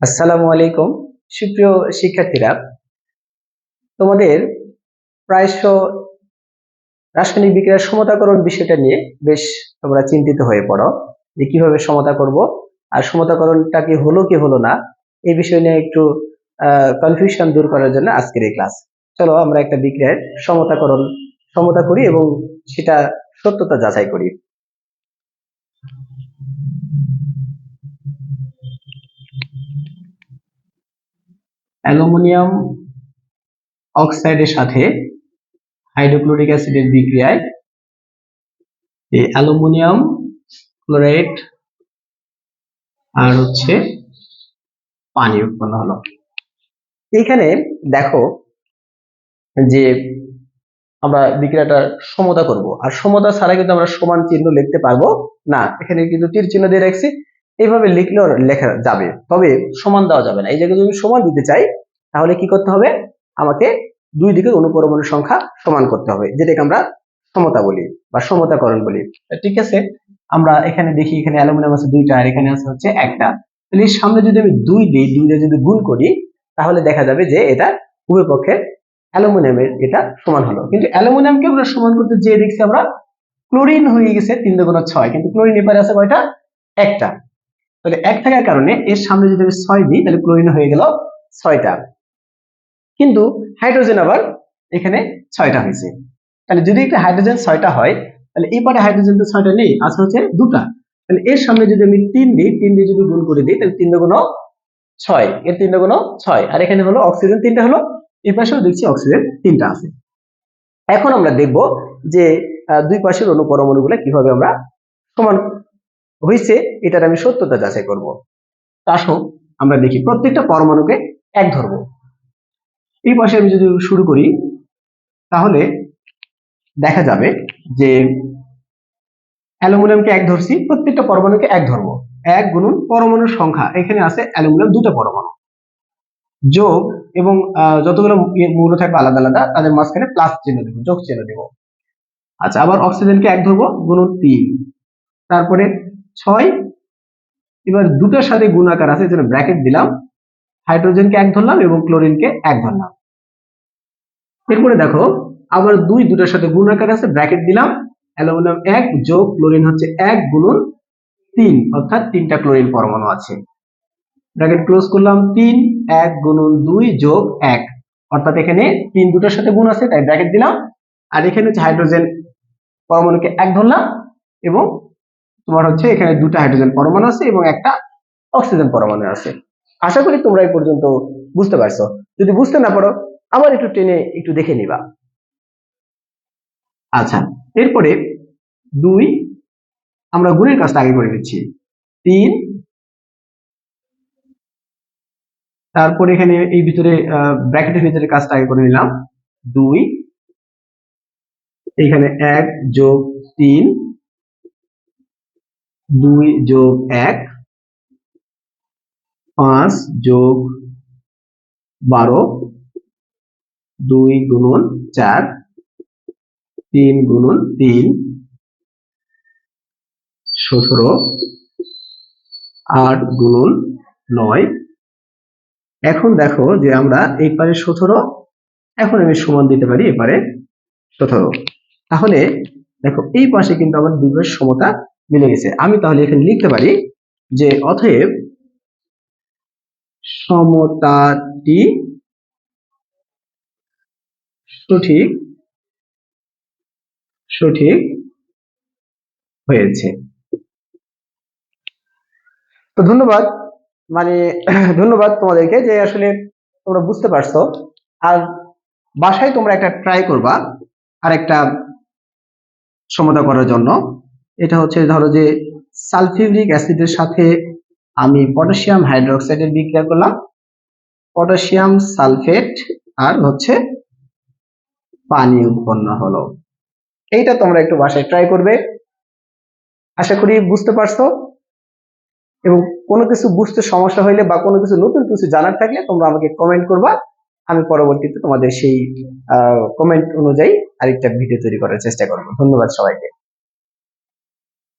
আসসালামু আলাইকুম। সুপ্রিয় শিক্ষার্থীরা, তোমাদের প্রায়শ রাসায়নিক বিক্রিয়ার সমতাকরণ বিষয়টা নিয়ে বেশ তোমরা চিন্তিত হয়ে পড়ো যে কীভাবে সমতা করব আর সমতাকরণটা কি হলো কি হলো না, এই বিষয় নিয়ে একটু কনফিউশন দূর করার জন্য আজকের এই ক্লাস চলো আমরা একটা বিক্রিয়ার সমতাকরণ, সমতা করি এবং সেটা সত্যতা যাচাই করি। অ্যালুমিনিয়াম অক্সাইডের সাথে হাইড্রোক্লোরিক অ্যাসিডের বিক্রিয়ায় এই অ্যালুমিনিয়াম ক্লোরাইড আর হচ্ছে পানি উৎপন্ন হলো। এখানে দেখো যে আমরা বিক্রিয়াটার সমতা করব। আর সমতা ছাড়া কিন্তু আমরা সমান চিহ্ন লিখতে পারব না। এখানে কিন্তু তীর চিহ্ন দিয়ে রাখছি। এইভাবে লিখলেও লেখা যাবে। তবে সমান দেওয়া যাবে না। এই জায়গায় যদি সমান দিতে চাই, তাহলে কি করতে হবে? আমাকে দুই দিকের অনুপরমাণুর সংখ্যা সমান করতে হবে, যেটাকে আমরা সমতা বলি বা সমতাকরণ বলি। ঠিক আছে, আমরা এখানে দেখি এখানে অ্যালুমিনিয়াম আছে দুইটা আর এখানে আছে হচ্ছে একটা। তাহলে সামনে যদি আমি দুই দিই দুইটা যদি গুণ করি, তাহলে দেখা যাবে যে এটা উভয় পক্ষে অ্যালুমিনিয়ামের এটা সমান হলো। কিন্তু অ্যালুমিনিয়ামকে আমরা সমান করতে যেয়ে দেখছি আমরা ক্লোরিন হয়ে গেছে তিন দুগুণ ছয়, কিন্তু ক্লোরিন এপারে আছে কয়টা? একটা। তাহলে এক থাকার কারণে এর সামনে যদি আমি ছয় দিই, তাহলে ক্লোরিন হয়ে গেল ছয়টা। কিন্তু হাইড্রোজেন আবার এখানে ছয়টা হয়েছে। তাহলে যদি একটা হাইড্রোজেন ছয়টা হয়, তাহলে এই পারে হাইড্রোজেন তো ছয়টা নেই আছে হচ্ছে দুটা। তাহলে এর সামনে যদি আমি তিন দিই, তিন দিয়ে যদি গুণ করে দিই, তাহলে তিন দুগুণ ছয়। এর তিন দুগুণ ছয়। আর এখানে হলো অক্সিজেন তিনটা হলো, এই পাশেও দেখছি অক্সিজেন তিনটা আছে। এখন আমরা দেখব যে দুই পাশের অনু পরমাণুগুলো কীভাবে আমরা সমান হয়েছে এটার আমি সত্যতা যাচাই করব। আসো আমরা দেখি প্রত্যেকটা পরমাণুকে এক ধরবো। এই পাশে আমি যদি শুরু করি, তাহলে দেখা যাবে যে অ্যালুমিনিয়ামকে এক ধরছি, প্রত্যেকটা পরমাণুকে এক ধরবো। এক গুণন পরমাণুর সংখ্যা, এখানে আছে অ্যালুমিনিয়াম দুটো পরমাণু। যোগ এবং যতগুলো মৌল থাকবে আলাদা আলাদা, তাদের মাঝখানে প্লাস চিহ্ন দেবো, যোগ চিহ্ন দেবো। আচ্ছা আবার অক্সিজেনকে এক ধরবো, গুণন তিন। তারপরে ছয়। এবার দুটোর সাথে গুণাকার আছে যেন ব্র্যাকেট দিলাম। হাইড্রোজেনকে এক ধরলাম এবং ক্লোরিনকে এক ধরলাম। এরপরে দেখো, আবার দুই দুটোর সাথে গুণ আকার আছে ব্র্যাকেট দিলাম। অ্যালুমিনিয়াম এক যোগ ক্লোরিন হচ্ছে এক গুণন তিন, অর্থাৎ তিনটা ক্লোরিন পরমাণু আছে। ব্র্যাকেট ক্লোজ করলাম, তিন, এক গুণন দুই যোগ এক। অর্থাৎ এখানে তিন দুটোর সাথে গুণ আছে, তাই ব্র্যাকেট দিলাম। আর এখানে হচ্ছে হাইড্রোজেন পরমাণুকে এক ধরলাম এবং তোমার হচ্ছে এখানে দুটা হাইড্রোজেন পরমাণু আছে এবং একটা অক্সিজেন পরমাণু আছে। আশা করি তোমরা এই পর্যন্ত বুঝতে পারছ। যদি বুঝতে না পারো, আবার একটু টেনে একটু দেখে নিবা। আচ্ছা এরপরে দুই, আমরা গুণের কাজটা আগে করে নিচ্ছি। তিন, তারপরে এখানে এই ভিতরে ব্র্যাকেটের ভিতরে কাজটা আগে করে নিলাম। দুই, এখানে এক যোগ তিন দুই যোগ এক পাঁচ যোগ বারো, দুই গুণন চার, তিন গুণন তিন, সতেরো, আট গুণন নয়। এখন দেখো যে আমরা এই পারে সতেরো, এখন আমি সমান দিতে পারি এপারে সতেরো। তাহলে দেখো এই পাশে কিন্তু আমার দুই সমতা মিলে গেছে। আমি তাহলে এখানে লিখতে পারি যে অতএব সমতাটি সঠিক সঠিক হয়েছে। তো ধন্যবাদ। মানে ধন্যবাদ তোমাদেরকে যে আসলে তোমরা বুঝতে পারছ। আর বাসায় তোমরা একটা ট্রাই করবা আর একটা সমতা করার জন্য। এটা হচ্ছে ধরো যে সালফিউরিক অ্যাসিডের সাথে আমি পটাশিয়াম হাইড্রোক্সাইডের বিক্রিয়া করলাম। পটাশিয়াম সালফেট আর হচ্ছে পানি উৎপন্ন হলো। এইটা তোমরা একটু বাসায় ট্রাই করবে। আশা করি বুঝতে পারছ। এবং কোনো কিছু বুঝতে সমস্যা হইলে বা কোনো কিছু নতুন কিছু জানার থাকলে তোমরা আমাকে কমেন্ট করবা। আমি পরবর্তীতে তোমাদের সেই কমেন্ট অনুযায়ী আরেকটা ভিডিও তৈরি করার চেষ্টা করব। ধন্যবাদ সবাইকে।